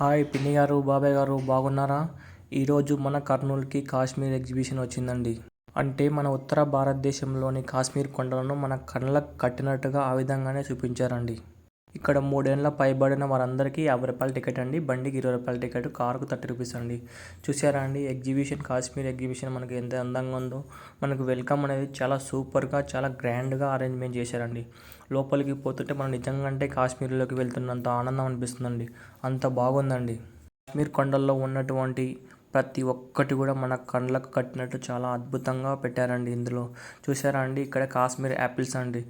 Hi పిన్ని గారు బాబాయ్ గారు బాగున్నారా? ఈరోజు మన కర్నూలుకి కాశ్మీర్ ఎగ్జిబిషన్ వచ్చిందండి. అంటే మన ఉత్తర భారతదేశంలోని కాశ్మీర్ కొండలను మన కళ్ళకు కట్టినట్టుగా ఆ విధంగానే చూపించారండి. ఇక్కడ మూడేళ్ళ పైబడిన వారందరికీ యాభై రూపాయల టికెట్ అండి. బండికి ఇరవై రూపాయల టికెట్ కారుకు థర్టీ రూపీస్ అండి. చూసారా అండి ఎగ్జిబిషన్ కాశ్మీర్ ఎగ్జిబిషన్ మనకి ఎంత అందంగా ఉందో. మనకు వెల్కమ్ అనేది చాలా సూపర్గా చాలా గ్రాండ్గా అరేంజ్మెంట్ చేశారండి. లోపలికి పోతుంటే మనం నిజంగా అంటే కాశ్మీర్లోకి వెళ్తున్నంత ఆనందం అనిపిస్తుందండి. అంత బాగుందండి. కాశ్మీర్ కొండల్లో ఉన్నటువంటి ప్రతి ఒక్కటి కూడా మన కళ్ళకు కట్టినట్టు చాలా అద్భుతంగా పెట్టారండి ఇందులో. చూసారా అండి ఇక్కడ కాశ్మీర్ యాపిల్స్ అండి.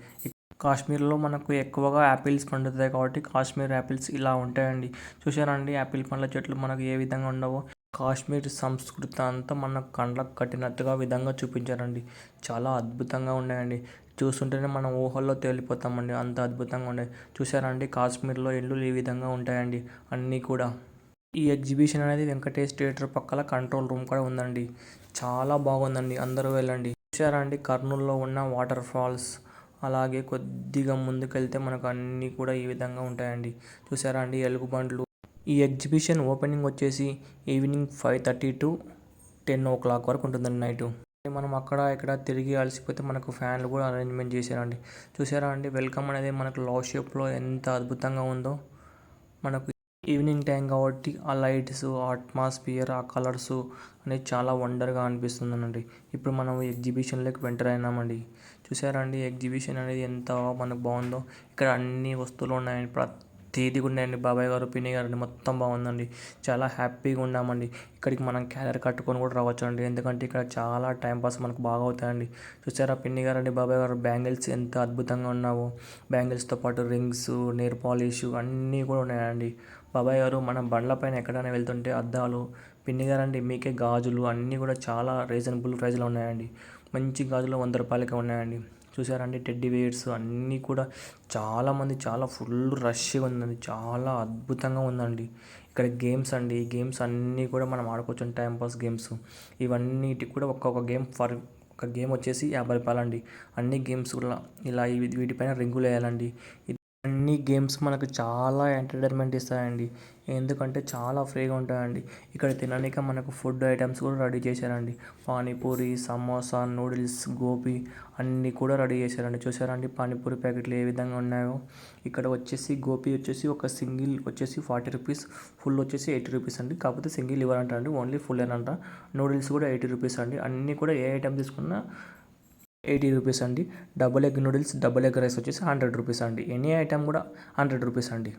కాశ్మీర్లో మనకు ఎక్కువగా యాపిల్స్ పండుతాయి కాబట్టి కాశ్మీర్ యాపిల్స్ ఇలా ఉంటాయండి. చూసారండి యాపిల్ పండ్ల చెట్లు మనకు ఏ విధంగా ఉండవో? కాశ్మీర్ సంస్కృతి అంతా మన కండ్లకు కట్టినట్టుగా విధంగా చూపించారండి. చాలా అద్భుతంగా ఉన్నాయండి. చూస్తుంటేనే మనం ఊహల్లో తేలిపోతామండి. అంత అద్భుతంగా ఉండే చూసారండి కాశ్మీర్లో ఇల్లు ఈ విధంగా ఉంటాయండి. అన్నీ కూడా. ఈ ఎగ్జిబిషన్ అనేది వెంకటేష్ థియేటర్ పక్కల కంట్రోల్ రూమ్ కూడా ఉందండి. చాలా బాగుందండి. అందరూ వెళ్ళండి. చూసారా అండి కర్నూలులో ఉన్న వాటర్ ఫాల్స్. అలాగే కొద్దిగా ముందుకెళ్తే మనకు అన్నీ కూడా ఈ విధంగా ఉంటాయండి. చూసారా అండి ఎలుగుబంట్లు ఈ ఎగ్జిబిషన్ ఓపెనింగ్ వచ్చేసి evening five thirty to ten o'clock వరకు ఉంటుందండి నైటు. మనం అక్కడ ఇక్కడ తిరిగి అలసిపోతే మనకు ఫ్యాన్లు కూడా అరేంజ్మెంట్ చేశారండి. చూసారా అండి వెల్కమ్ అనేది మనకు లవ్ షేప్లో ఎంత అద్భుతంగా ఉందో. మనకు ఈవినింగ్ టైం కాబట్టి ఆ లైట్స్ ఆ అట్మాస్ఫియర్ ఆ కలర్స్ అనేది చాలా వండర్గా అనిపిస్తుంది అండి ఇప్పుడు మనం ఎగ్జిబిషన్లోకి ఎంటర్ అయినామండి. చూసారా అండి ఎగ్జిబిషన్ అనేది ఎంత మనకు బాగుందో. ఇక్కడ అన్ని వస్తువులు ఉన్నాయండి. ప్రతిదీ ఉన్నాయండి. బాబాయ్ గారు పిన్ని గారు మొత్తం బాగుందండి. చాలా హ్యాపీగా ఉన్నామండి. ఇక్కడికి మనం క్యాలర్ కట్టుకొని కూడా రావచ్చు అండి ఎందుకంటే ఇక్కడ చాలా టైంపాస్ మనకు బాగా అవుతాయండి. చూసారా పిన్ని గారు అండి బాబాయ్ గారు? బ్యాంగిల్స్ ఎంత అద్భుతంగా ఉన్నావో. బ్యాంగిల్స్తో పాటు రింగ్స్ నేర్ పాలిష్ అన్నీ కూడా ఉన్నాయండి. బాబాయ్ గారు మనం బండ్ల పైన ఎక్కడైనా వెళ్తుంటే అద్దాలు పిన్ని గారండి మీకే గాజులు అన్నీ కూడా చాలా రీజనబుల్ ప్రైస్లో ఉన్నాయండి. మంచి గాజులు వంద రూపాయలకే ఉన్నాయండి. చూసారంటే టెడ్డీ బేర్స్ అన్నీ కూడా చాలామంది చాలా ఫుల్ రష్గా ఉందండి. చాలా అద్భుతంగా ఉందండి. ఇక్కడ గేమ్స్ అండి. ఈ గేమ్స్ అన్నీ కూడా మనం ఆడుకోవచ్చు టైంపాస్ గేమ్స్. ఇవన్నిటికి కూడా ఒక్కొక్క గేమ్ ఫర్ ఒక గేమ్ వచ్చేసి యాభై రూపాయలు అండి అన్ని గేమ్స్ కూడా ఇలా వీటిపైన రింగులు వేయాలండి. అన్ని గేమ్స్ మనకు చాలా ఎంటర్టైన్మెంట్ ఇస్తాయండి. ఎందుకంటే చాలా ఫ్రీగా ఉంటాయండి. ఇక్కడ తినడానికి మనకు ఫుడ్ ఐటమ్స్ కూడా రెడీ చేశారండి. పానీపూరి సమోసా నూడిల్స్ గోబీ అన్నీ కూడా రెడీ చేశారండి. చూసారండి పానీపూరి ప్యాకెట్లు ఏ విధంగా ఉన్నాయో. ఇక్కడ వచ్చేసి గోపీ వచ్చేసి ఒక సింగిల్ వచ్చేసి ఫార్టీ రూపీస్ ఫుల్ వచ్చేసి ఎయిటీ రూపీస్ అండి. కాకపోతే సింగిల్ ఇవ్వాలంటారండి ఓన్లీ ఫుల్ ఏనంట. నూడిల్స్ కూడా ఎయిటీ రూపీస్ అండి. అన్నీ కూడా ఏ ఐటమ్ తీసుకున్నా ఎయిటీ రూపీస్ అండి. Double egg noodles double egg rice వచ్చేసి హండ్రెడ్ రూపీస్ అండి. ఎనీ ఐటెం కూడా హండ్రెడ్ రూపీస్ అండి.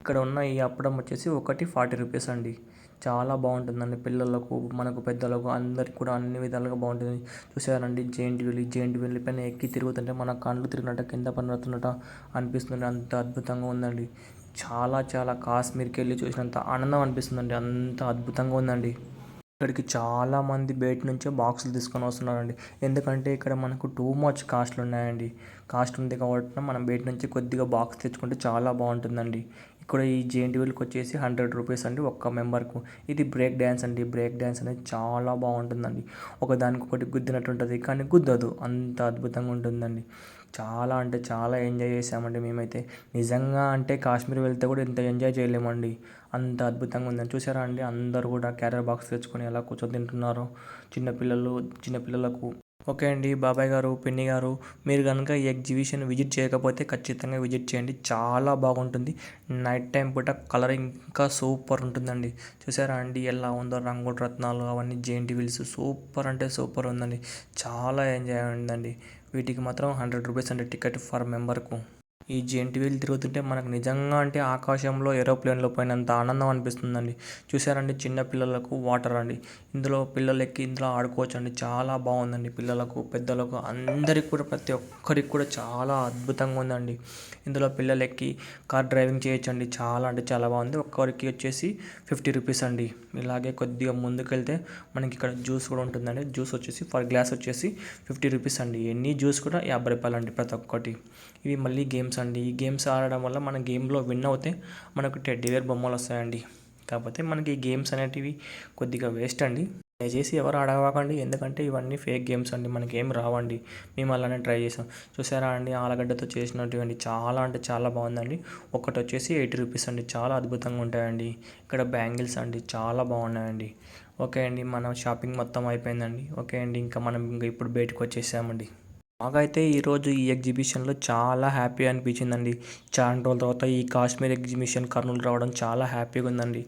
ఇక్కడ ఉన్న ఈ అప్పడం వచ్చేసి ఒకటి ఫార్టీ రూపీస్ అండి. చాలా బాగుంటుందండి పిల్లలకు మనకు పెద్దలకు అందరికి కూడా అన్ని విధాలుగా బాగుంటుంది. చూసారండి జెయింట్ వీల్ జెయింట్ వీల్ పైన ఎక్కి తిరుగుతుంటే మన కళ్ళు తిరిగినట్ట కింద పడినట్టున్నట్ట అనిపిస్తుంది. అంత అద్భుతంగా ఉందండి. చాలా చాలా కాశ్మీర్కి వెళ్ళి చూసినంత ఆనందం అనిపిస్తుందండి. అంత అద్భుతంగా ఉందండి. ఇక్కడికి చాలామంది బయట నుంచే బాక్సులు తీసుకొని వస్తున్నారండి. ఎందుకంటే ఇక్కడ మనకు టూ మచ్ కాస్ట్లు ఉన్నాయండి. కాస్ట్ ఉంది కాబట్టి మనం బయట నుంచి కొద్దిగా బాక్స్ తెచ్చుకుంటే చాలా బాగుంటుందండి. ఇక్కడ ఈ జేఎన్టీ వీల్కి వచ్చేసి హండ్రెడ్ రూపీస్ అండి ఒక్క మెంబర్కు. ఇది బ్రేక్ డ్యాన్స్ అండి. బ్రేక్ డ్యాన్స్ అనేది చాలా బాగుంటుందండి. ఒకదానికి ఒకటి గుద్దినట్టు ఉంటుంది కానీ గుద్దదు. అంత అద్భుతంగా ఉంటుందండి. చాలా అంటే చాలా ఎంజాయ్ చేసామండి మేమైతే. నిజంగా అంటే కాశ్మీర్ వెళ్తే కూడా ఇంత ఎంజాయ్ చేయలేమండి. అంత అద్భుతంగా ఉందని చూసారా అండి? అందరూ కూడా క్యారియర్ బాక్స్ తెచ్చుకొని ఎలా కూర్చొని తింటున్నారు. చిన్నపిల్లలు చిన్నపిల్లలకు ఓకే అండి బాబాయ్ గారు పిన్ని గారు మీరు కనుక ఈ ఎగ్జిబిషన్ విజిట్ చేయకపోతే ఖచ్చితంగా విజిట్ చేయండి. చాలా బాగుంటుంది. నైట్ టైం పూట కలర్ ఇంకా సూపర్ ఉంటుందండి. చూసారా అండి ఎలా ఉందో రంగుల రత్నాలు అవన్నీ జేంటి వీల్స్ సూపర్ అంటే సూపర్ ఉందండి. చాలా ఎంజాయ్ ఉందండి. వీటికి మాత్రం హండ్రెడ్ రూపీస్ అండి టికెట్ ఫర్ మెంబర్కు. ఈ జెంట్ వీల్ తిరుగుతుంటే మనకు నిజంగా అంటే ఆకాశంలో ఏరోప్లేన్లో పోయినంత ఆనందం అనిపిస్తుందండి. చూసారండి చిన్న పిల్లలకు వాటర్ అండి. ఇందులో పిల్లలు ఎక్కి ఇందులో ఆడుకోవచ్చు అండి చాలా బాగుందండి పిల్లలకు పెద్దలకు అందరికి కూడా ప్రతి ఒక్కరికి కూడా చాలా అద్భుతంగా ఉందండి. ఇందులో పిల్లలు ఎక్కి కార్ డ్రైవింగ్ చేయొచ్చు అండి చాలా అంటే చాలా బాగుంది. ఒక్కరికి వచ్చేసి ఫిఫ్టీ రూపీస్ అండి. ఇలాగే కొద్దిగా ముందుకెళ్తే మనకి ఇక్కడ జ్యూస్ కూడా ఉంటుందండి. జ్యూస్ వచ్చేసి ఫర్ గ్లాస్ వచ్చేసి ఫిఫ్టీ రూపీస్ అండి. ఎన్ని జ్యూస్ కూడా యాభై రూపాయలు అండి ప్రతి ఒక్కటి. ఇవి మళ్ళీ గేమ్స్ గేమ్స్ అండి. ఈ గేమ్స్ ఆడడం వల్ల మన గేమ్లో విన్ అవుతే మనకు టెడ్డీవేర్ బొమ్మలు వస్తాయండి. కాకపోతే మనకి ఈ గేమ్స్ అనేటివి కొద్దిగా వేస్ట్ అండి. దయచేసి ఎవరు అడగకండి ఎందుకంటే ఇవన్నీ ఫేక్ గేమ్స్ అండి. మనకేం రావండి. మేము అలానే ట్రై చేసాం. చూసారా అండి? ఆలగడ్డతో చేసినటువంటి చాలా అంటే చాలా బాగుందండి. ఒకటి వచ్చేసి ఎయిటీ రూపీస్ అండి. చాలా అద్భుతంగా ఉంటాయండి. ఇక్కడ బ్యాంగిల్స్ అండి. చాలా బాగున్నాయండి. ఓకే అండి. మనం షాపింగ్ మొత్తం అయిపోయిందండి. ఓకే అండి. ఇంకా మనం ఇంకా ఇప్పుడు బయటకు వచ్చేసామండి. మాకైతే ఈరోజు ఈ ఎగ్జిబిషన్లో చాలా హ్యాపీ అనిపించిందండి. చాలా రోజుల తర్వాత ఈ కాశ్మీర్ ఎగ్జిబిషన్ కర్నూలు రావడం చాలా హ్యాపీగా ఉందండి.